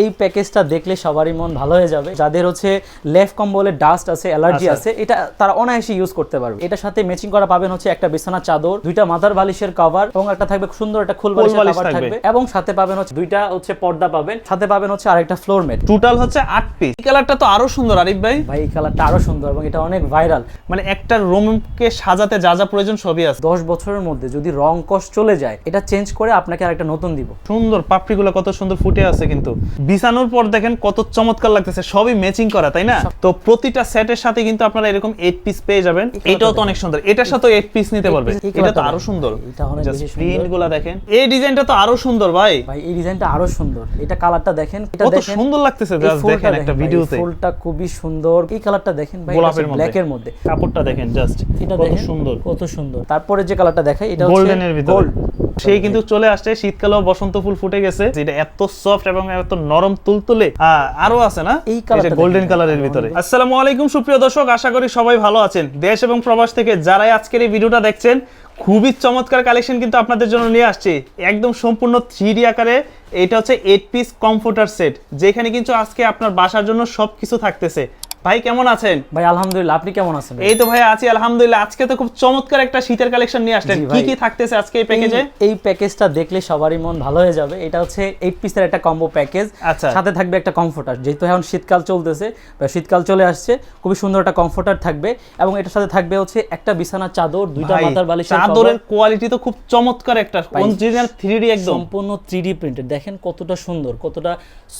এই প্যাকেজটা দেখলে সবারই মন ভালো হয়ে যাবে। যাদের হচ্ছে লেফট কম্বলে ডাস্ট আছে অ্যালার্জি আচ্ছা। আছে এটা তারা অনায়াসে ইউজ করতে পারবে। এটার সাথে ম্যাচিং করা পাবেন হচ্ছে একটা বিছানা চাদর দুইটা মাথার বালিশের কভার এবং একটা থাকবে সুন্দর একটা খুল বালিশের বালিশ কভার থাকবে। এবং সাথে পাবেন হচ্ছে দুইটা হচ্ছে পর্দা পাবেন সাথে পাবেন হচ্ছে আরেকটা ফ্লোর ম্যাট টোটাল হচ্ছে আট পিস এই কালারটা তো আরও সুন্দর আরিফ ভাই। ভাই এই কালারটা আরও সুন্দর এবং এটা অনেক ভাইরাল মানে একটা রুমকে সাজাতে যা যা প্রয়োজন সবই আছে। দশ বছরের মধ্যে যদি রং কস চলে যায় এটা চেঞ্জ করে আপনাকে আরেকটা নতুন দিব। সুন্দর পাপড়িগুলো কত সুন্দর ফুটে আছে কিন্তু। বিছানোর পর দেখেন কত চমৎকার লাগতেছে সবই ম্যাচিং করা তাই না? তো প্রতিটা সেটের সাথে কিন্তু আপনারা এরকম এইট পিস পেয়ে যাবেন। এটাও তো অনেক সুন্দর। এটার সাথে এইট পিস নিতে Eight পারবে। এটা তো আরও সুন্দর। প্রিন্টগুলা দেখেন। এই ডিজাইনটা তো আরও সুন্দর ভাই। ভাই এই ডিজাইনটা আরও সুন্দর। এটা কালারটা দেখেন এটা কত সুন্দর লাগতেছে জাস্ট দেখেন একটা ভিডিওতে ফুলটা খুবই সুন্দর। এই কালারটা দেখেন ভাই গোলাপের মধ্যে। ব্ল্যাকের মধ্যে। কাপড়টা দেখেন জাস্ট এটা কত সুন্দর। কত সুন্দর। তারপরে যে কালারটা দেখাই এটা হচ্ছে গোল্ডেনের ভিতরে। সেই কিন্তু চলে আসছে শীতকালেও বসন্ত ফুল ফুটে গেছে। যেটা এত সফট এবং এত নরম তুলতুলে আরও আছে না? এই colourটা গোল্ডেন কালারের ভিতরে। আসসালামু আলাইকুম সুপ্রিয় দর্শক আশা করি সবাই ভালো আছেন। দেশ এবং প্রবাস থেকে যারাই আজকের এই ভিডিওটা দেখছেন খুবই চমৎকার কালেকশন কিন্তু আপনাদের জন্য নিয়ে আসছি। একদম সম্পূর্ণ থ্রি আকারে এটা হচ্ছে এইট পিস কমফোর্টার সেট যেখানে কিন্তু আজকে আপনার বাসার জন্য সবকিছু থাকতেছে। ভাই কেমন আছেন? ভাই আলহামদুলিল্লাহ আপনি কেমন আছেন? এই তো ভাই আছি আলহামদুলিল্লাহ। আজকে তো খুব চমৎকার একটা শীতের কালেকশন নিয়ে আসলেন। কি কি থাকতেছে আজকে এই প্যাকেজে এই- প্যাকেজটা দেখলে সবারই মন ভালো হয়ে যাবে। এটা হচ্ছে এইট পিসের একটা কম্বো প্যাকেজ আচ্ছা। সাথে থাকবে একটা কমফোর্টার যেহেতু এখন শীতকাল চলতেছে বা শীতকাল চলে আসছে খুবই সুন্দর একটা কমফোর্টার থাকবে। এবং এটার সাথে থাকবে হচ্ছে একটা বিছানা চাদর দুইটা মাথার বালিশের চাদরের কোয়ালিটি তো খুব চমৎকার একটা অরিজিনাল 3D একদম। সম্পূর্ণ থ্রি প্রিন্টেড দেখেন কতটা সুন্দর কতটা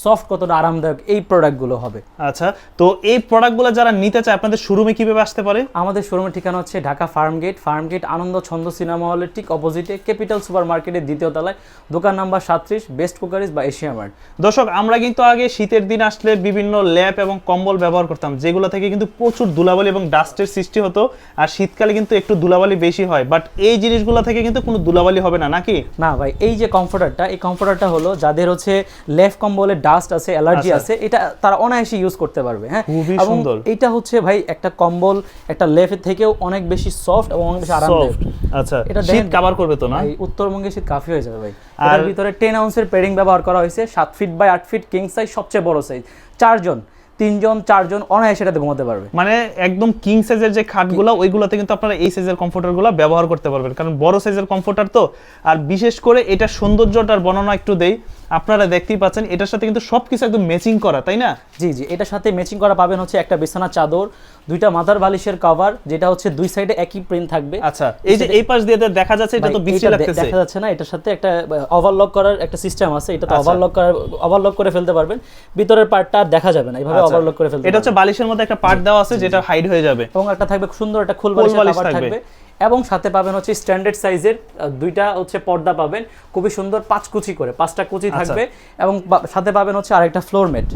সফট কতটা আরামদায়ক এই প্রোডাক্টগুলো হবে। আচ্ছা তো এই প্রোডাক্টগুলো যারা নিতে চায় আপনাদের শোরুমে কীভাবে আসতে পারে? আমাদের শোরুমের ঠিকানা হচ্ছে Dhaka farm gate. Farm gate Ananda Chhanda cinema হলের ঠিক অপোজিটে ক্যাপিটাল সুপার মার্কেটের দ্বিতীয় তলায়। দোকান নাম্বার সাতত্রিশ বেস্ট কুকারিজ বা এশিয়া মার্ট দর্শক আমরা কিন্তু আগে শীতের দিন আসলে বিভিন্ন ল্যাপ এবং কম্বল ব্যবহার করতাম যেগুলো থেকে কিন্তু প্রচুর ধুলাবালি এবং ডাস্টের সৃষ্টি হতো। আর শীতকালে কিন্তু একটু ধুলাবালি বেশি হয় বাট এই জিনিসগুলো থেকে কিন্তু কোনো ধুলাবালি হবে না নাকি? না ভাই এই যে কমফোর্টারটা এই কমফোর্টারটা হলো যাদের হচ্ছে লেফট কম্বলে ডাস্ট আছে অ্যালার্জি আচ্ছা। আছে এটা তারা অনায়াসে ইউজ করতে পারবে হ্যাঁ? খুবই সুন্দর। এটা হচ্ছে ভাই একটা কম্বল একটা লেফের থেকেও অনেক বেশি সফট এবং অনেক বেশি আরামদায়ক। আচ্ছা এটা শীত কভার করবে তো না? উত্তরবঙ্গে শীত কাফি হয়ে যাবে ভাই। আর- ভিতরে টেন আউন্সের পেডিং ব্যবহার করা হয়েছে সাত ফিট বাই আট ফিট কিং সাইজ সবচেয়ে বড় সাইজ চারজন তিনজন চারজন অনায়াসে এটাতে ঘুমাতে পারবে। মানে একদম কিং সাইজের যে খাটগুলো ওইগুলোতে কিন্তু আপনারা এই সাইজের কমফোর্টারগুলো ব্যবহার করতে পারবেন। কারণ বড় সাইজের কমফোর্টার তো। আর বিশেষ করে এটা সৌন্দর্যটার বর্ণনা একটু দেই। আপনারা দেখতেই পাচ্ছেন এটার সাথে কিন্তু সবকিছু একদম ম্যাচিং করা তাই না? জি জি এটার সাথে ম্যাচিং করা পাবেন হচ্ছে একটা বিছানা চাদর দুইটা মাথার বালিশের কভার যেটা হচ্ছে দুই সাইডে একই প্রিন্ট থাকবে। আচ্ছা এই যে এই পাশ দিয়ে দেখা যাচ্ছে এটা তো বিশ্রী লাগতেছে। দেখা যাচ্ছে না এটার সাথে একটা ওভারলক করার একটা সিস্টেম আছে এটা তো আচ্ছা। ওভারলক করার ওভারলক করে ফেলতে পারবেন। ভিতরের পার্টটা আর দেখা যাবে না এইভাবে আচ্ছা। ওভারলক করে ফেলতে এটা হচ্ছে বালিশের মধ্যে একটা পার্ট দেওয়া আছে যেটা হাইড হয়ে যাবে। এবং একটা থাকবে সুন্দর একটা খুল বালিশ থাকবে। এবং সাথে পাবেন হচ্ছে স্ট্যান্ডার্ড সাইজের দুইটা হচ্ছে পর্দা পাবেন। খুবই সুন্দর পাঁচ কুচি করে পাঁচটা কুচি আচ্ছা। থাকবে এবং সাথে পাবেন হচ্ছে আরেকটা ফ্লোর ম্যাট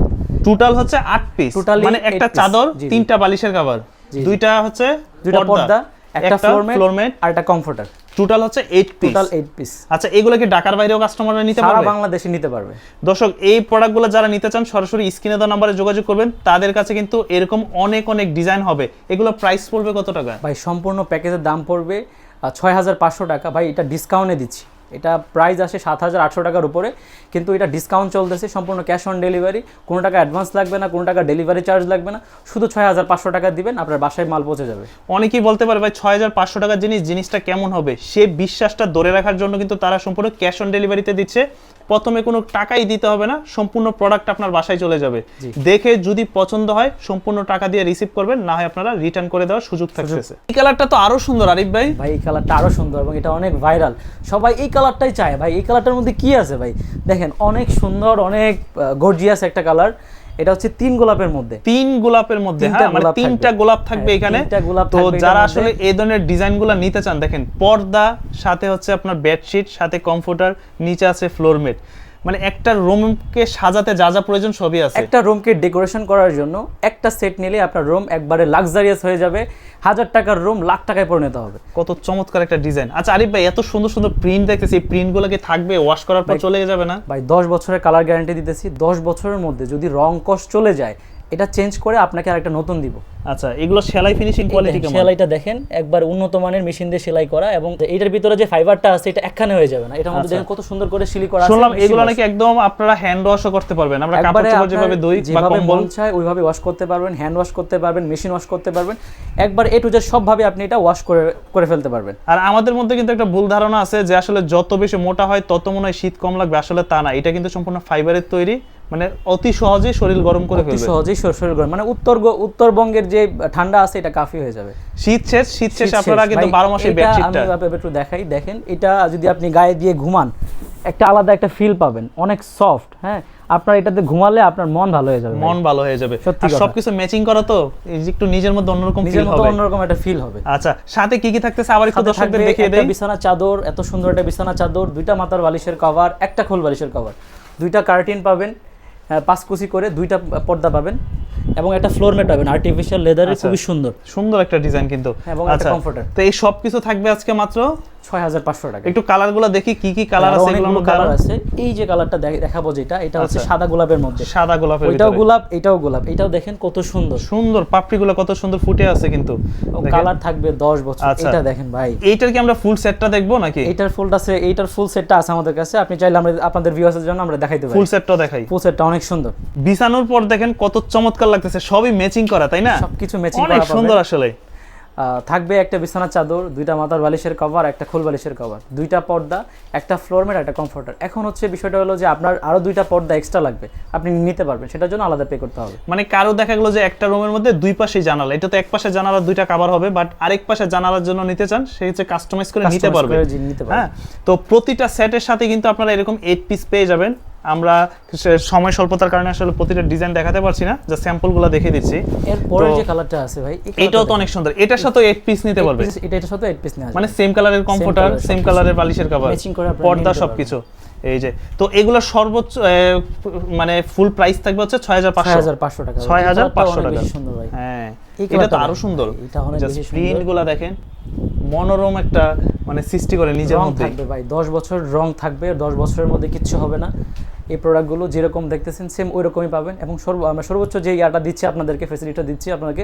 টোটাল হচ্ছে আট পিস মানে একটা চাদর। তিনটা বালিশের কভার। দুইটা হচ্ছে দুইটা পর্দা একটা ফ্লোর ম্যাট আর একটা কমফোর্টার টোটাল হচ্ছে eight piece total eight piece আচ্ছা এগুলো কি ঢাকার বাইরেও কাস্টমাররা নিতে সারা পারবে? বাংলাদেশে নিতে পারবে। দর্শক এই প্রোডাক্টগুলো যারা নিতে চান সরাসরি স্ক্রিনে দেওয়া নাম্বারে যোগাযোগ করবেন। তাদের কাছে কিন্তু এরকম অনেক অনেক ডিজাইন হবে। এগুলো প্রাইস পড়বে কত টাকা ভাই সম্পূর্ণ প্যাকেজের দাম পড়বে ছয় হাজার পাঁচশো টাকা। ভাই এটা ডিসকাউন্টে দিচ্ছি। এটা প্রাইস আসে সাত হাজার আটশো টাকার উপরে কিন্তু এটা ডিসকাউন্ট চলতেছে সম্পূর্ণ ক্যাশ অন ডেলিভারি কোনো টাকা অ্যাডভান্স লাগবে না কোনো টাকা ডেলিভারি চার্জ লাগবে না শুধু ছয় হাজার পাঁচশো টাকা দিবেন আপনার বাসায় মাল পৌঁছে যাবে। অনেকেই বলতে পারে ভাই ছয় হাজার পাঁচশো টাকার জিনিস জিনিসটা কেমন হবে? সে বিশ্বাসটা ধরে রাখার জন্য কিন্তু তারা সম্পূর্ণ ক্যাশ অন ডেলিভারিতে দিচ্ছে। প্রথমে কোনো টাকাই দিতে হবে না সম্পূর্ণ প্রোডাক্ট আপনার বাসায় চলে যাবে। দেখে যদি পছন্দ হয় সম্পূর্ণ টাকা দিয়ে রিসিভ করবেন না হয় আপনারা রিটার্ন করে দেওয়ার সুযোগ থাকতেছে। এই কালারটা তো আরও সুন্দর আরিফ ভাই। ভাই এই কালারটা আরও সুন্দর এবং এটা অনেক ভাইরাল সবাই এই কালারটাই চায় ভাই এই কালারটার মধ্যে কি আছে ভাই? দেখেন অনেক সুন্দর অনেক গর্জিয়াস একটা কালার এটা হচ্ছে তিন গোলাপের মধ্যে। তিন গোলাপের মধ্যে তিনটা হ্যাঁ মানে গোলাপ তিনটা থাকবে। গোলাপ থাকবে হ্যাঁ, এখানে। গোলাপ তো যারা আসলে এই ধরনের ডিজাইন ডিজাইনগুলো নিতে চান দেখেন পর্দা সাথে হচ্ছে আপনার বেডশিট সাথে কমফোর্টার নিচে আছে ফ্লোর ম্যাট মানে একটা রুমকে সাজাতে যা যা প্রয়োজন সবই আছে। একটা রুমকে ডেকোরেশন করার জন্য একটা সেট নিলে আপনার রুম একবারে লাক্সারিয়াস হয়ে যাবে। হাজার টাকার রুম লাখ টাকায় পরিণত হবে। কত চমৎকার একটা ডিজাইন আচ্ছা আরিফ ভাই এত সুন্দর সুন্দর প্রিন্ট দেখতেছি এই প্রিন্টগুলো কি থাকবে? ওয়াশ করার পর চলে যাবে না? ভাই দশ বছরের কালার গ্যারান্টি দিতেছি। দশ বছরের মধ্যে যদি রং কস চলে যায় এটা চেঞ্জ করে আপনাকে আরেকটা নতুন দিব। আচ্ছা এগুলো সেলাই ফিনিশিং কোয়ালিটি কেমন? সেলাইটা দেখেন একবার উন্নত মানের মেশিন দিয়ে সেলাই করা এবং এটার ভিতরে যে ফাইবারটা আছে এটা একখানে হয়ে যাবে না। এটার মধ্যে আচ্ছা। দেখেন কত সুন্দর করে সিলি করা আছে শুনলাম এগুলো নাকি একদম আপনারা হ্যান্ড ওয়াশও করতে পারবেন। আমরা কাপড় চোপড় যেভাবে ধুই বা কম্বল। চায় ওইভাবে ওয়াশ করতে পারবেন হ্যান্ড ওয়াশ করতে পারবেন মেশিন ওয়াশ করতে পারবেন। একবার এ টু জেড সবভাবে আপনি এটা ওয়াশ করে করে ফেলতে পারবেন। আর আমাদের মধ্যে কিন্তু একটা ভুল ধারণা আছে যে আসলে যত বেশি মোটা হয় তত মনে হয় শীত কম লাগবে। আসলে তা না এটা কিন্তু সম্পূর্ণ ফাইবারের তৈরি। মানে অতি সহজে শরীর গরম করে ফেলবে। সহজেই শরীর গরম মানে উত্তর উত্তরবঙ্গের যে ঠান্ডা আছে এটা কাফি হয়ে যাবে। শীত শেষ শীত শেষ আপনারা। কিন্তু ভাই, বারো মাসে এটা বেডশিটটা আমি একটু দেখাই দেখেন এটা যদি আপনি গায়ে দিয়ে ঘুমান একটা আলাদা একটা ফিল পাবেন অনেক সফট হ্যাঁ? আপনার এটাতে ঘুমালে আপনার মন ভালো হয়ে যাবে মন ভালো হয়ে যাবে। আর সবকিছু ম্যাচিং করা তো এই যে একটু নিজের মধ্যে অন্যরকম ফিল হবে। অন্যরকম একটা ফিল হবে। আচ্ছা সাথে কি কি থাকতেছে? আবার একটু দর্শকদের দেখিয়ে দেই। বিছানা চাদর এত সুন্দর একটা বিছানা চাদর দুইটা মাথার বালিশের কভার একটা খোল বালিশের কভার দুইটা কার্টিন পাবেন আহ, পাঁচ কুচি করে দুইটা পর্দা পাবেন। এবং একটা ফ্লোর ম্যাট পাবেন। আর্টিফিশিয়াল লেদারের। খুবই সুন্দর। সুন্দর একটা ডিজাইন কিন্তু। এবং একটা আচ্ছা comforter। তো এই সব কিছু থাকবে আজকে মাত্র? ছয় হাজার পাঁচশো টাকা। একটু কালারগুলো দেখি কি কি কালার আছে এগুলোর অনেকগুলো মধ্যে কালার আছে। এই যে কালারটা দেখাবো যেটা এটা হচ্ছে আচ্ছা। সাদা গোলাপের মধ্যে। সাদা গোলাপের ভিতরে। গোলাপ এটাও গোলাপ। এটাও দেখেন কত সুন্দর। সুন্দর পাপড়িগুলো কত সুন্দর ফুটে আছে কিন্তু। কালার থাকবে দশ বছর। আচ্ছা। এটা দেখেন ভাই। এইটার কি আমরা ফুল সেটটা দেখব নাকি? এইটার ফুলটা আছে এইটার ফুল সেটটা আছে আমাদের কাছে। আপনি চাইলে আমরা আপনাদের ভিউয়ার্সের জন্য আমরা দেখাইতে পারি। ফুল সেটটা দেখাই। ফুল সেটটা অনেক সুন্দর। বিছানোর পর দেখেন কত চমৎকার লাগতেছে সবই ম্যাচিং করা তাই না? সবকিছু ম্যাচিং অনেক করা সুন্দর আসলে। থাকবে একটা বিছানার চাদর দুইটা মাথার বালিশের কভার একটা খোল বালিশের কভার দুইটা পর্দা একটা ফ্লোর ম্যাট একটা কমফোর্টার এখন হচ্ছে বিষয়টা হলো যে আপনার আরও দুইটা পর্দা এক্সট্রা লাগবে। আপনি নিতে পারবেন সেটার জন্য আলাদা পে করতে হবে। মানে কারও দেখা গেলো যে একটা রুমের মধ্যে দুই পাশে জানালা। এটা তো এক পাশে জানালা দুইটা কাভার হবে বাট আরেক পাশে জানালার জন্য নিতে চান সেই হচ্ছে কাস্টমাইজ করে নিতে পারবে। হ্যাঁ? তো প্রতিটা সেটের সাথে কিন্তু আপনারা এরকম এইট পিস পেয়ে যাবেন। আমরা সময় স্বল্পতার কারণে আসলে প্রতিটা ডিজাইন দেখাতে পারছি না যা স্যাম্পলগুলো দেখিয়ে দিচ্ছি। এর পরের যে কালারটা আছে ভাই এটাও তো অনেক সুন্দর। এটার সাথে এইট পিস নিতে পারবে। এটা এটার সাথে এইট পিস নেওয়া মানে সেম কালারের কমফোর্টার সেম কালারের বালিশের কভার পর্দা সবকিছু। এই যে তো এগুলো সর্বোচ্চ মানে ফুল প্রাইস থাকবে হচ্ছে ছয় হাজার পাঁচশো। 6500 টাকা। ছয় হাজার পাঁচশো টাকা। হ্যাঁ এটা তো আরও সুন্দর। প্রিন্টগুলা দেখেন মনোরম একটা মানে সৃষ্টি করে নিজের মধ্যে থাকবে ভাই 10 বছর রং থাকবে 10 বছরের মধ্যে কিচ্ছু হবে না। এই প্রোডাক্টগুলো যেরকম দেখতেছেন সেম ওই রকমই পাবেন। এবং সর্ব আমরা সর্বোচ্চ যে ইয়াটা দিচ্ছি আপনাদেরকে ফেসিলিটিটা দিচ্ছি আপনাকে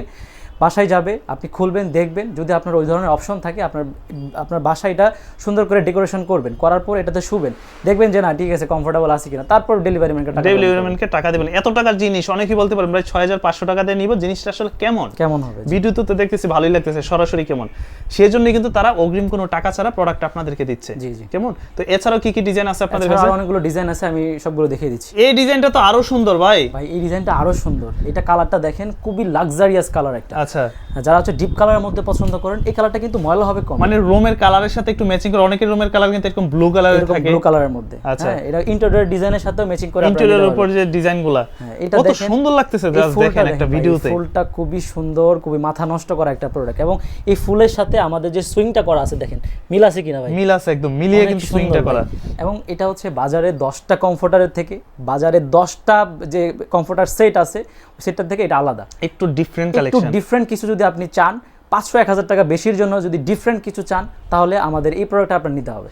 বাসায় যাবে আপনি খুলবেন দেখবেন যদি আপনার ওই ধরনের অপশন থাকে আপনার আপনার বাসায় এটা সুন্দর করে ডেকোরেশন করবেন করার পর এটাতে শুবেন দেখবেন যে না ঠিক আছে কমফোর্টেবল আছে কিনা তারপর ডেলিভারি ম্যানকে টাকা দেবেন। ইউরোমেনকে টাকা দেবেন। এত টাকার জিনিস অনেকেই বলতে পারেন ভাই ছয় হাজার পাঁচশো টাকা দিয়ে নিব জিনিসটা আসলে কেমন? কেমন হবে? ভিডিও তো দেখতেছি ভালোই লাগতেছে সরাসরি কেমন? সেই জন্য কিন্তু তারা অগ্রিম কোনো টাকা ছাড়া প্রোডাক্ট আপনাদেরকে দিচ্ছে। জি, জি। কেমন? তো এছাড়াও কি কি ডিজাইন আছে আপনাদের কাছে? অনেকগুলো ডিজাইন আছে আমি সবগুলো দেখিয়ে দিচ্ছি। এই ডিজাইনটা তো আরও সুন্দর ভাই। ভাই এই ডিজাইনটা আরও সুন্দর। এটা কালারটা দেখেন খুবই লাক্সারিয়াস কালার একটা। আচ্ছা। যারা হচ্ছে ডিপ কালারের মধ্যে পছন্দ করেন এই কালারটা কিন্তু ময়লা হবে কম। মানে রুমের কালারের সাথে একটু ম্যাচিং করে অনেকের রুমের কালার কিন্তু এরকম ব্লু কালারের থাকে। ব্লু কালারের মধ্যে। আচ্ছা। হ্যাঁ এটা ইন্টেরিয়র ডিজাইনের সাথে ম্যাচিং করে ইন্টেরিয়র উপর যে ডিজাইনগুলা হ্যাঁ, এটা কত সুন্দর লাগতেছে জাস্ট দেখেন একটা ভিডিওতে ফুলটা খুবই সুন্দর খুবই মাথা নষ্ট করা একটা প্রোডাক্ট এবং এই ফুলের সাথে আমাদের যে সুইংটা করা আছে দেখেন মিল আছে কিনা ভাই? মিল আছে একদম মিলিয়ে কিন্তু সুইংটা করা। এবং এটা হচ্ছে বাজারে দশটা কমফোর্টারের থেকে বাজারে দশটা যে কমফোর্টার সেট আছে সেটার থেকে এটা আলাদা। একটু ডিফারেন্ট কালেকশন একটু ডিফারেন্ট কিছু যদি আপনি চান পাঁচশো এক হাজার টাকা বেশির জন্য যদি ডিফারেন্ট কিছু চান তাহলে আমাদের এই প্রোডাক্টটা আপনার নিতে হবে।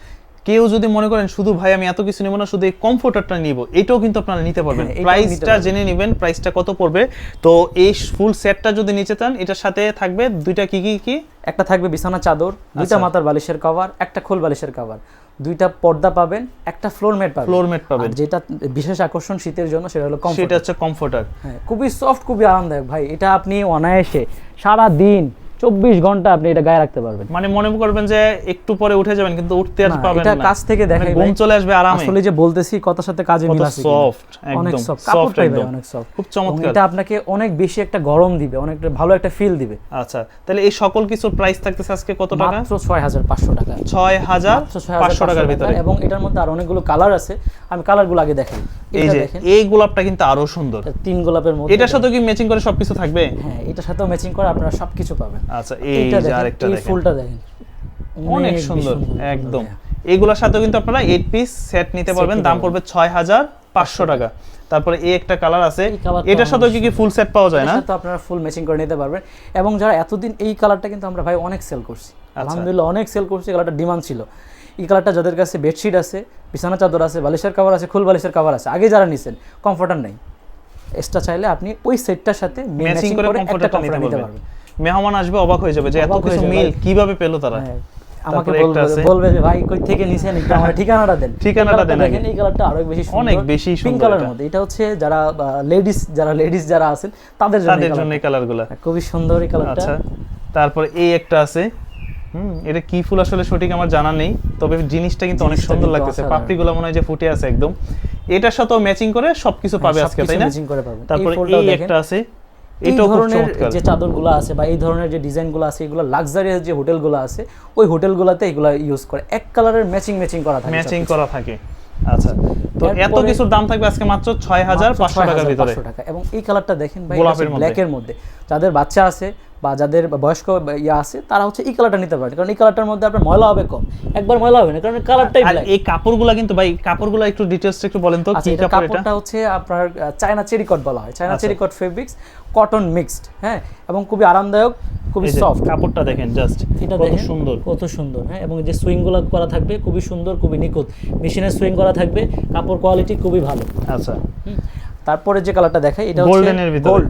কেউ যদি মনে করেন শুধু ভাই আমি এত কিছু নেব না শুধু এই কমফোর্টারটা নিব এটাও কিন্তু আপনারা নিতে পারবেন। হ্যাঁ, প্রাইসটা জেনে নেবেন প্রাইসটা কত পড়বে। তো এই ফুল সেটটা যদি নিতে চান এটার সাথে থাকবে দুইটা কি কি কি? একটা থাকবে বিছানা চাদর দুইটা আচ্ছা। মাথার বালিশের কভার একটা খোল বালিশের কভার দুইটা পর্দা পাবেন একটা ফ্লোরমেট ম্যাট পাবেন। ফ্লোর ম্যাট পাবেন। যেটা বিশেষ আকর্ষণ শীতের জন্য সেটা হলো সেটা হচ্ছে কমফোর্টার হ্যাঁ খুবই সফট খুবই আরামদায়ক। ভাই এটা আপনি অনায়াসে সারা দিন চব্বিশ ঘণ্টা আপনি এটা গায়ে রাখতে পারবেন। মানে মনে করবেন যে একটু পরে উঠে যাবেন কিন্তু উঠতে আর পাবেন এটা না। কাছ থেকে মানে দেখাই ঘুম চলে আসবে আরামে। আসলে যে বলতেছি কথার সাথে কাজে মিল আছে সফট অনেক একদম সফট একদম। অনেক সফট খুব চমৎকার। এটা আপনাকে অনেক বেশি একটা গরম দিবে অনেক ভালো একটা ফিল দিবে। আচ্ছা তাহলে এই সকল কিছুর প্রাইস থাকতেছে আজকে কত টাকা? মাত্র ছয় হাজার পাঁচশো টাকা। ছয় হাজার মাত্র 6,500 টাকার ভিতরে। এবং এটার মধ্যে আর অনেকগুলো কালার আছে। আমি কালারগুলো আগে দেখাই এই যে এই গোলাপটা কিন্তু আরও সুন্দর। তিন গোলাপের মধ্যে এটার সাথে কি ম্যাচিং করে সবকিছু থাকবে? হ্যাঁ এটার সাথেও ম্যাচিং করে আপনারা সবকিছু পাবেন। আচ্ছা এই যে দেখেন আরেকটা এই দেখেন। ফুলটা দেখেন। অনেক সুন্দর একদম। এগুলোর সাথেও কিন্তু আপনারা এইট পিস সেট নিতে পারবেন। দাম পড়বে ছয় হাজার পাঁচশো টাকা। তারপরে এই একটা কালার আছে। এটার সাথে কি কি ফুল সেট পাওয়া যায় না? সাথে আপনারা ফুল ম্যাচিং করে নিতে পারবেন। এবং যারা এতদিন এই কালারটা কিন্তু আমরা ভাই অনেক সেল করছি। আচ্ছা। আলহামদুলিল্লাহ অনেক সেল করছি। কালারটা ডিমান্ড ছিল। এই কালারটা যাদের কাছে বেডশিট আছে বিছানা চাদর আছে বালিশের কভার আছে খুল বালিশের কভার আছে আগে যারা নিছেন কমফোর্টার নেই। এক্সট্রা চাইলে আপনি ওই সেটটার সাথে ম্যাচিং করে একটা কমফোর্টারটা নিতে পারবেন। মেহমান আসবে অবাক হয়ে যাবে যে এত কিছু মিল কীভাবে পেল তারা? হ্যাঁ, আমাকে বলবে বলবে যে ভাই কই থেকে নিছেন একটু আমার ঠিকানাটা দেন? ঠিকানাটা দেন দেখেন। এই কালারটা আরও বেশি সুন্দর। অনেক বেশি সুন্দর পিঙ্ক কালারের। মধ্যে। এটা হচ্ছে যারা লেডিস যারা লেডিস যারা আছেন তাদের জন্য তাদের জন্য এই কালারগুলো খুবই সুন্দর এই কালারটা আচ্ছা তারপর এই একটা আছে। হুম এটা কি ফুল আসলে সঠিক আমার জানা নেই তবে জিনিসটা কিন্তু অনেক সুন্দর লাগতেছে। পাপড়িগুলো মনে হয় যে ফুটে আছে একদম। এটার সাথেও ম্যাচিং করে সবকিছু পাবে আজকে তাই না? তারপরে এই একটা আছে এই ধরনের যে চাদরগুলো আছে বা এই ধরনের যে ডিজাইনগুলো আছে এগুলো লাক্সারিয়াস যে হোটেলগুলো আছে ওই হোটেলগুলোতে এগুলো ইউজ করে। এক কালারের ম্যাচিং ম্যাচিং করা থাকে ম্যাচিং করা থাকে। আচ্ছা তো এত কিছুর দাম থাকবে আজকে মাত্র ছয় হাজার পাঁচশো টাকার ভিতরে। টাকা। এবং এই কালারটা দেখেন ভাই মধ্যে। ব্ল্যাকের মধ্যে। যাদের বাচ্চা আছে বা যাদের বয়স্ক ইয়া আছে তারা হচ্ছে এই কালারটা নিতে পারেন কারণ এই কালারটার মধ্যে আপনার ময়লা হবে কম। একবার ময়লা হবে না কারণ কালারটাই এই কাপড়গুলা কিন্তু ভাই কাপড়গুলো একটু ডিটেইলস একটু বলেন তো আচ্ছা কি কাপড় কাপড়টা হচ্ছে আপনার চায়না চেরিকট বলা হয়। চায়না। চেরিকট ফেব্রিক্স কটন মিক্সড হ্যাঁ? এবং খুবই আরামদায়ক খুবই সফট কাপড়টা দেখেন জাস্ট এটা দেখেন সুন্দর। কত সুন্দর হ্যাঁ? এবং যে সুইংগুলো করা থাকবে খুবই সুন্দর খুবই নিখুঁত। মেশিনের সুইং করা থাকবে কাপড় কোয়ালিটি খুবই ভালো। আচ্ছা। তারপরে যে কালারটা দেখাই এটা হচ্ছে গোল্ডেনের ভিতরে। গোল্ড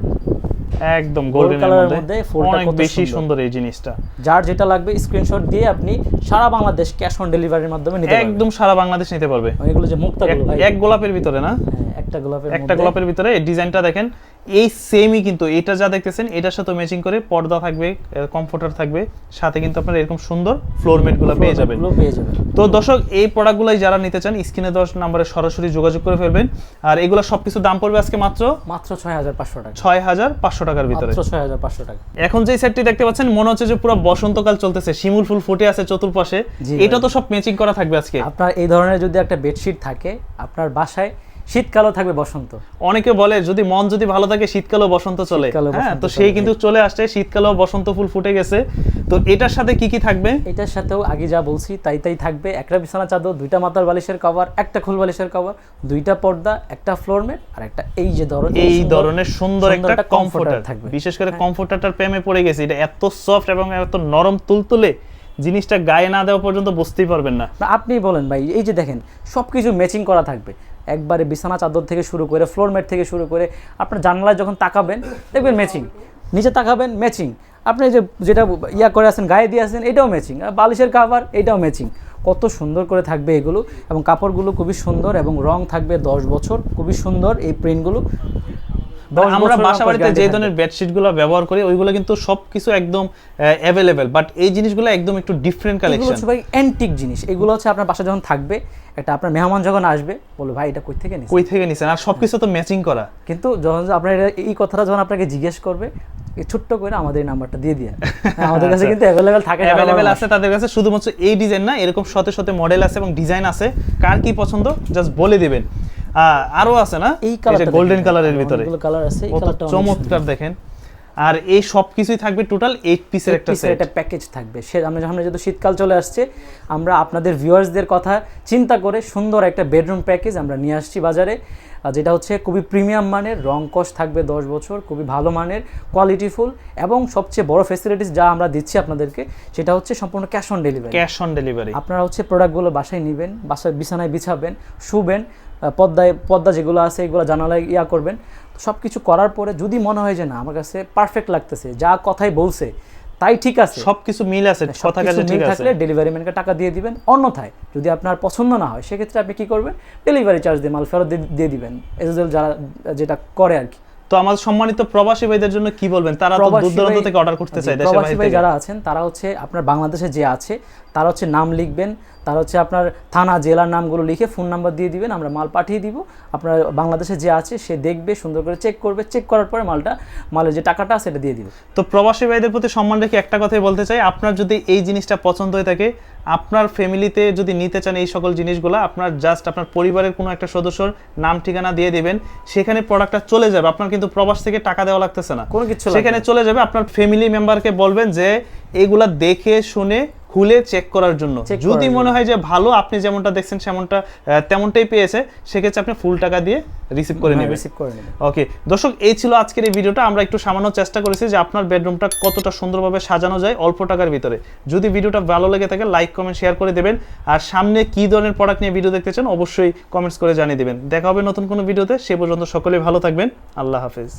একদম গোল্ডেন এর মধ্যে ফুলটা কত বেশি সুন্দর। এই জিনিসটা। যার যেটা লাগবে স্ক্রিনশট দিয়ে আপনি সারা বাংলাদেশ ক্যাশ অন ডেলিভারির মাধ্যমে নিতে পারবেন। একদম সারা বাংলাদেশ নিতে পারবে। এগুলো যে এক- ভাই। এক গোলাপের ভিতরে না? হ্যাঁ, একটা গোলাপের একটা গোলাপের ভিতরে এই ডিজাইনটা দেখেন এই সেমই কিন্তু এটা যা দেখতেছেন এটার সাথে ম্যাচিং করে পর্দা থাকবে কমফোর্টার থাকবে সাথে কিন্তু আপনারা এরকম সুন্দর ফ্লোর ম্যাটগুলো পেয়ে যাবেন। পেয়ে যাবেন তো দর্শক এই প্রোডাক্টগুলাই যারা নিতে চান স্ক্রিনে দশ নম্বরে সরাসরি যোগাযোগ করে ফেলবেন। আর এগুলো সবকিছু দাম পড়বে আজকে মাত্র মাত্র ছয় হাজার পাঁচশো টাকা। ছয় হাজার পাঁচশো টাকার ভিতরে। ছয় হাজার পাঁচশো টাকা। এখন যে সেটটি দেখতে পাচ্ছেন মনে হচ্ছে যে পুরো বসন্তকাল চলতেছে শিমুল ফুল ফুটে আছে চতুর্পাশে। এটা তো সব ম্যাচিং করা থাকবে আজকে। আপনার এই ধরনের যদি একটা বেডশিট থাকে আপনার বাসায় শীতকালও থাকবে বসন্ত। অনেকে বলে যদি মন যদি ভালো থাকে শীতকালেও বসন্ত চলে। হ্যাঁ তো সেই কিন্তু চলে আসছে শীতকালেও বসন্ত ফুল ফুটে গেছে। তো এটার সাথে কি কি থাকবে? এটার সাথেও আগে যা বলছি তাই তাই থাকবে। একটা বিছানা চাদর দুইটা মাথার বালিশের কভার একটা খোল বালিশের কভার দুইটা পর্দা একটা ফ্লোর ম্যাট আর একটা এই যে ধরনের এই ধরনের সুন্দর একটা কমফোর্টার থাকবে। বিশেষ করে কমফোর্টারটার প্রেমে পড়ে গেছে। এটা এত সফট এবং এত নরম তুলতুলে জিনিসটা গায়ে না দেওয়া পর্যন্ত বুঝতেই পারবেন না। না, আপনি বলেন ভাই এই যে দেখেন সব কিছু ম্যাচিং করা থাকবে। একবারে বিছানা চাদর থেকে শুরু করে ফ্লোর ম্যাট থেকে শুরু করে আপনার জানলায় যখন তাকাবেন, দেখবেন ম্যাচিং নিচে তাকাবেন ম্যাচিং আপনি যে যেটা ইয়া করে আছেন, গায়ে দিয়ে আছেন, এটাও ম্যাচিং আর বালিশের কাভার এটাও ম্যাচিং কত সুন্দর করে থাকবে এগুলো। এবং কাপড়গুলো খুবই সুন্দর এবং রং থাকবে দশ বছর। খুবই সুন্দর এই প্রিন্টগুলো আমরা বাসা বাড়িতে যে ধরনের বেডশিটগুলো ব্যবহার করি ওইগুলো কিন্তু সবকিছু একদম অ্যাভেলেবেল বাট এই জিনিসগুলো একদম একটু ডিফারেন্ট কালেকশন হচ্ছে ভাই অ্যান্টিক জিনিস। এগুলো হচ্ছে আপনার বাসা যখন থাকবে একটা আপনার মেহমান যখন আসবে বলবে ভাই এটা কই থেকে নিস কই থেকে নিছেন? আর সবকিছু তো ম্যাচিং করা। কিন্তু যখন আপনার এই কথাটা যখন আপনাকে জিজ্ঞেস করবে ছোট্ট করে আমাদের নাম্বারটা দিয়ে দিয়ে আমাদের কাছে কিন্তু অ্যাভেলেবেল থাকে অ্যাভেলেবেল আছে তাদের কাছে। শুধুমাত্র এই ডিজাইন না এরকম শত শত মডেল আছে এবং ডিজাইন আছে। কার কি পছন্দ? জাস্ট বলে দিবেন। আরও আছে না? এই কালারটা গোল্ডেন কালারের ভিতরে। কালার আছে এই কালারটা চমৎকার দেখেন। আর এই সব কিছুই থাকবে টোটাল এইট পিসের একটা সেট একটা প্যাকেজ থাকবে। সে আমরা যখন যেহেতু শীতকাল চলে আসছে আমরা আপনাদের ভিউয়ার্সদের কথা চিন্তা করে সুন্দর একটা বেডরুম প্যাকেজ আমরা নিয়ে আসছি বাজারে। যেটা হচ্ছে খুবই প্রিমিয়াম মানের রং কস থাকবে দশ বছর খুবই ভালো মানের কোয়ালিটিফুল এবং সবচেয়ে বড় ফেসিলিটিস যা আমরা দিচ্ছি আপনাদেরকে সেটা হচ্ছে সম্পূর্ণ cash on delivery cash on delivery আপনারা হচ্ছে প্রোডাক্টগুলো বাসায় নেবেন বাসায় বিছানায় বিছাবেন শুবেন পদ্মায় পদ্মা যেগুলো আছে এগুলো জানালায় ইয়া করবেন। সব কিছু করার পরে যদি মনে হয় যে না আমার কাছে পারফেক্ট লাগতেছে যা কথাই বলছে তাই ঠিক আছে। সব কিছু মিল আছে কথা সবকিছু ঠিক আছে। থাকলে ডেলিভারি ম্যানকে টাকা দিয়ে দিবেন। অন্যথায় যদি আপনার পছন্দ না হয় সেক্ষেত্রে আপনি কি করবেন? ডেলিভারি চার্জ দিয়ে মাল ফেরত দিয়ে- দিয়ে দিবেন। এজেল যারা যেটা করে আর কি। তো আমাদের সম্মানিত প্রবাসী ভাইদের জন্য কি বলবেন? তারা তো দূর দূরান্ত থেকে অর্ডার করতে চায় দেশের বাইরে ভাই থেকে। যারা আছেন তারা হচ্ছে আপনার বাংলাদেশে যে আছে তারা হচ্ছে নাম লিখবেন তারা হচ্ছে আপনার থানা জেলার নামগুলো লিখে ফোন নাম্বার দিয়ে দিবেন আমরা মাল পাঠিয়ে দিব। আপনার বাংলাদেশে যে আছে সে দেখবে সুন্দর করে চেক করবে চেক করার পরে মালটা মালের যে টাকাটা সেটা দিয়ে দিবে। তো প্রবাসী ভাইদের প্রতি সম্মান রেখে একটা কথাই বলতে চাই আপনার যদি এই জিনিসটা পছন্দ হয়ে থাকে আপনার ফ্যামিলিতে যদি নিতে চান এই সকল জিনিসগুলো আপনার জাস্ট আপনার পরিবারের কোনো একটা সদস্যর নাম ঠিকানা দিয়ে দিবেন সেখানে প্রোডাক্টটা চলে যাবে। আপনার কিন্তু প্রবাস থেকে টাকা দেওয়া লাগতেছে না। কোনো কিছু সেখানে চলে যাবে। আপনার ফ্যামিলি মেম্বারকে বলবেন যে এগুলা দেখে শুনে খুলে চেক করার জন্য। যদি মনে হয় যে ভালো আপনি যেমনটা দেখছেন সেমনটা তেমনটাই পেয়েছে সেক্ষেত্রে আপনি ফুল টাকা দিয়ে রিসিভ করে নেবেন। রিসিভ করে নেবেন। ওকে দর্শক এই ছিল আজকের এই ভিডিওটা। আমরা একটু সামান্য চেষ্টা করেছি যে আপনার বেডরুমটা কতটা সুন্দরভাবে সাজানো যায় অল্প টাকার ভিতরে। যদি ভিডিওটা ভালো লেগে থাকে লাইক কমেন্ট শেয়ার করে দেবেন। আর সামনে কি ধরনের প্রোডাক্ট নিয়ে ভিডিও দেখতে চান অবশ্যই কমেন্টস করে জানিয়ে দেবেন। দেখা হবে নতুন কোনো ভিডিওতে সে পর্যন্ত সকলেই ভালো থাকবেন। আল্লাহ হাফেজ।